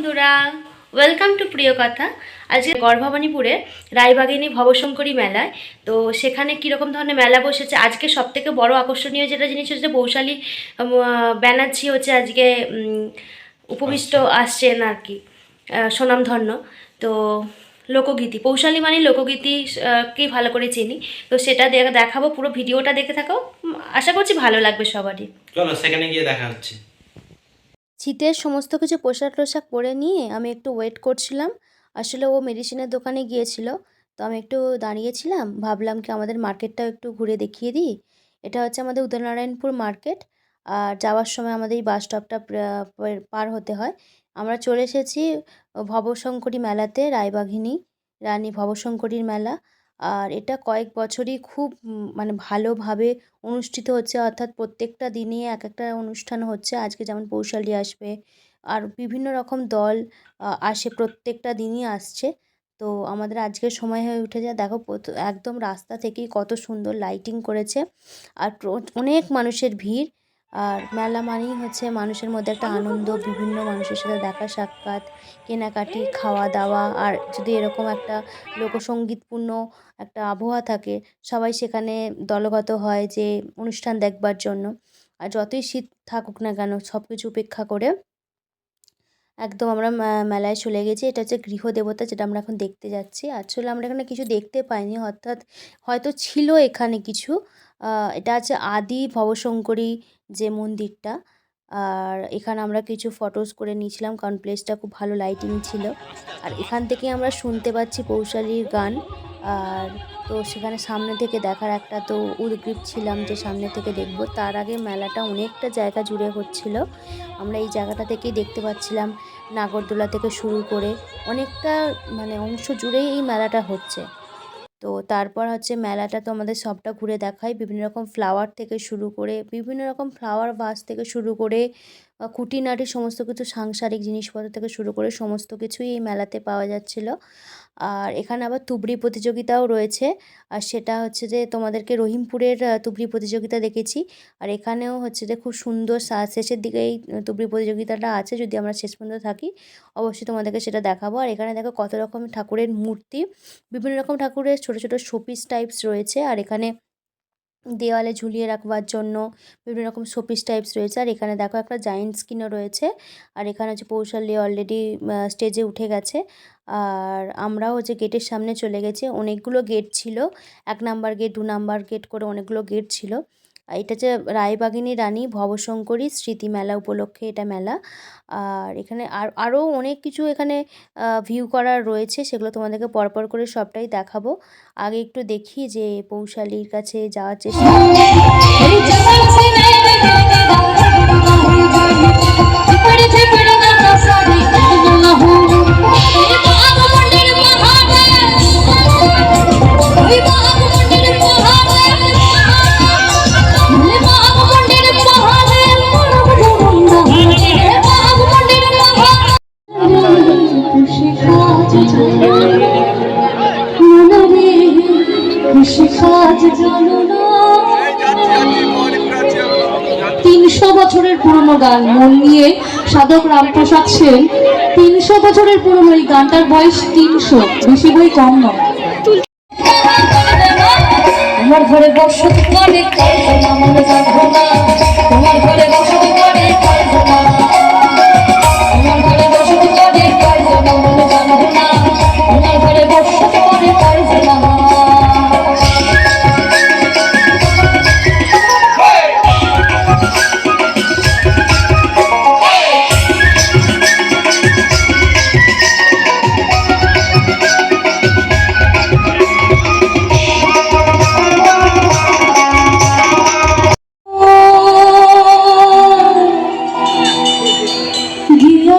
বন্ধুরা welcome to প্রিয় কথা। আজকে গর্ভবানীপুরে রায়বাগিনী ভবশঙ্করী মেলায়। তো সেখানে কীরকম ধরনের মেলা বসেছে? আজকে সবথেকে বড় আকর্ষণীয় যেটা জিনিস হচ্ছে বৌশালী ব্যানার্জি হচ্ছে আজকে উপবিষ্ট আসছেন আর কি আহ, স্বনামধন্য তো লোকগীতি পৌশালী মানে লোকগীতি কে ভালো করে চিনি? তো সেটা দেখাবো পুরো ভিডিওটা দেখে থাকো। আশা করছি ভালো লাগবে সবারই। চলো সেখানে গিয়ে দেখা হচ্ছে। শীতের সমস্ত কিছু পোশাক টোশাক পরে নিয়ে আমি একটু ওয়েট করছিলাম। আসলে ও মেডিসিনের দোকানে গিয়েছিল, তো আমি একটু দাঁড়িয়েছিলাম, ভাবলাম কি আমাদের মার্কেটটাও একটু ঘুরে দেখিয়ে দিই। এটা হচ্ছে আমাদের উদয়নারায়ণপুর মার্কেট আর যাওয়ার সময় আমাদের এই বাস স্টপটা পার- হতে হয়। আমরা চলে এসেছি ভবশঙ্করী মেলাতে, রায়বাঘিনী, রানী ভবশঙ্করীর মেলা। আর এটা কয়েক বছরই খুব মানে ভালোভাবে অনুষ্ঠিত হচ্ছে। অর্থাৎ প্রত্যেকটা দিনে এক একটা অনুষ্ঠান হচ্ছে। আজকে যেমন পৌশালী আসবে, আর বিভিন্ন রকম দল আসে, প্রত্যেকটা দিনই আসছে। তো আমাদের আজকের সময় হয়ে উঠে যায় দেখো একদম রাস্তা থেকেই কত সুন্দর লাইটিং করেছে। আর অনেক মানুষের ভিড়। আর মেলা মানেই হচ্ছে মানুষের মধ্যে একটা আনন্দ, বিভিন্ন মানুষের সাথে দেখা সাক্ষাৎ, কেনাকাটি খাওয়া দাওয়া আর যদি এরকম একটা লোকসঙ্গীতপূর্ণ একটা আবহাওয়া থাকে, সবাই সেখানে দলগত হয় যে অনুষ্ঠান দেখবার জন্য। আর যতই শীত থাকুক না কেন সব কিছু উপেক্ষা করে একদম আমরা মেলায় চলে গেছি। এটা হচ্ছে গৃহদেবতা যেটা আমরা এখন দেখতে যাচ্ছি। আসলে আমরা এখানে কিছু দেখতে পাইনি, অর্থাৎ হয়তো ছিল এখানে কিছু। এটা আছে আদি ভবশঙ্করী যে মন্দিরটা। আর এখানে আমরা কিছু ফটোস করে নিয়েছিলাম কারণ প্লেসটা খুব ভালো লাইটিং ছিল। আর এখান থেকে আমরা শুনতে পাচ্ছি পৌশালীর গান। আর তো সেখানে সামনে থেকে দেখার একটা তো উদ্গ্রীব ছিলাম যে সামনে থেকে দেখব। তার আগে মেলাটা অনেকটা জায়গা জুড়ে হচ্ছিল। আমরা এই জায়গাটা থেকেই দেখতে পাচ্ছিলাম নাগরদোলা থেকে শুরু করে অনেকটা মানে অংশ জুড়েই এই মেলাটা হচ্ছে। তো তারপর হচ্ছে মেলাটা তো আমাদের সবটা ঘুরে দেখায় বিভিন্ন রকম ফ্লাওয়ার থেকে শুরু করে, বিভিন্ন রকম ফ্লাওয়ার ভাস থেকে শুরু করে খুঁটিনাটি সমস্ত কিছু সাংসারিক জিনিসপত্র থেকে শুরু করে সমস্ত কিছুই এই মেলাতে পাওয়া যাচ্ছিল। আর এখানে আবার তুবড়ি প্রতিযোগিতাও রয়েছে। আর সেটা হচ্ছে যে তোমাদেরকে রহিমপুরের তুবড়ি প্রতিযোগিতা দেখেছি। আর এখানেও হচ্ছে যে খুব সুন্দর শেষের দিকে এই তুবড়ি প্রতিযোগিতাটা আছে। যদি আমরা শেষ পর্যন্ত থাকি, অবশ্যই তোমাদেরকে সেটা দেখাবো। আর এখানে দেখো কত রকম ঠাকুরের মূর্তি। বিভিন্ন রকম ঠাকুরের ছোট ছোট শোপিস টাইপস রয়েছে। আর এখানে দেওয়ালে ঝুলিয়ে রাখবার জন্য বিভিন্ন রকম শোপিস টাইপস রয়েছে। আর এখানে দেখো একটা জায়েন্ট স্কিনও রয়েছে। আর এখানে হচ্ছে পৌশালী অলরেডি স্টেজে উঠে গেছে। আর আমরাও হচ্ছে গেটের সামনে চলে গেছি। অনেকগুলো গেট ছিল। এক নাম্বার গেট দু নাম্বার গেট করে অনেকগুলো গেট ছিল। এটা হচ্ছে রায়বাগিনী রানী ভবশঙ্করী স্মৃতি মেলা উপলক্ষে এটা মেলা। আর এখানে আর আরও অনেক কিছু এখানে ভিউ করার রয়েছে, সেগুলো তোমাদেরকে পরপর করে সবটাই দেখাবো। আগে একটু দেখি যে পৌশালীর কাছে যাওয়ার চেষ্টা পুরনো গান, মন নিয়ে সাধক রামপ্রসাদ সেন, তিনশো বছরের পুরনো এই গানটার বয়স তিনশো, বেশি বই কম নয়। তোমার ঘরে বসত করে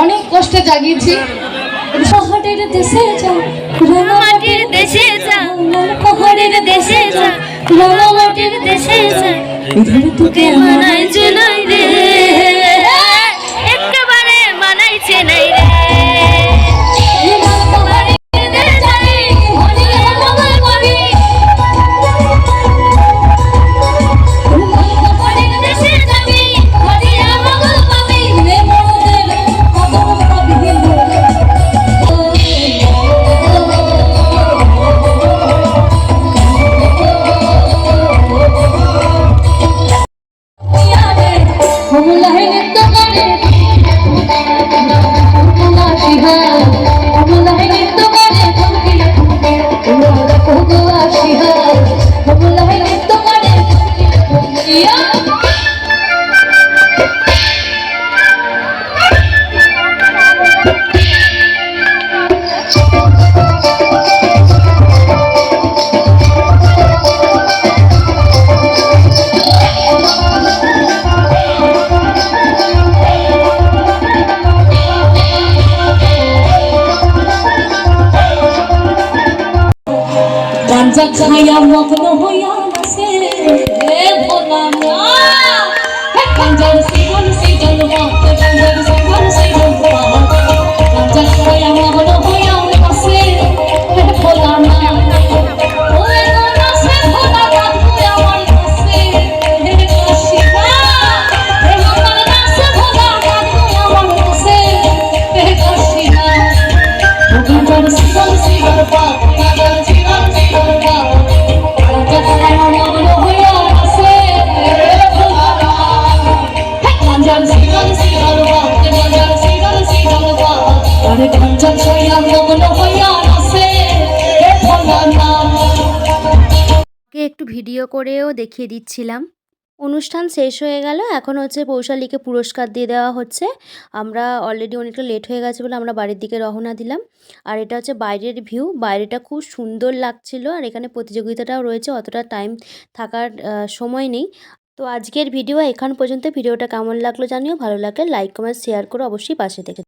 অনেক কষ্টে জাগিয়েছি। শহরের দেশে যা মাটির দেশে যাও। পাহাড়ের দেশে যাও। মাটির দেশে যাও। তোকে মানায় চেনাই If খাইয়া মগ্ন হইয়া নাচে ভোলা ভিডিও করেও দেখিয়ে দিচ্ছিলাম। অনুষ্ঠান শেষ হয়ে গেল, এখন হচ্ছে পৌশালীকে পুরস্কার দিয়ে দেওয়া হচ্ছে। আমরা অলরেডি অনেকটা লেট হয়ে গেছে বলে আমরা বাড়ির দিকে রওনা দিলাম। আর এটা হচ্ছে বাইরের ভিউ বাইরেটা খুব সুন্দর লাগছিল আর এখানে প্রতিযোগিতাটাও রয়েছে, অতটা টাইম থাকার সময় নেই। তো আজকের ভিডিও এখান পর্যন্ত। ভিডিওটা কেমন লাগল জানিও, ভালো লাগলে লাইক কমেন্ট শেয়ার করে অবশ্যই পাশে থেকে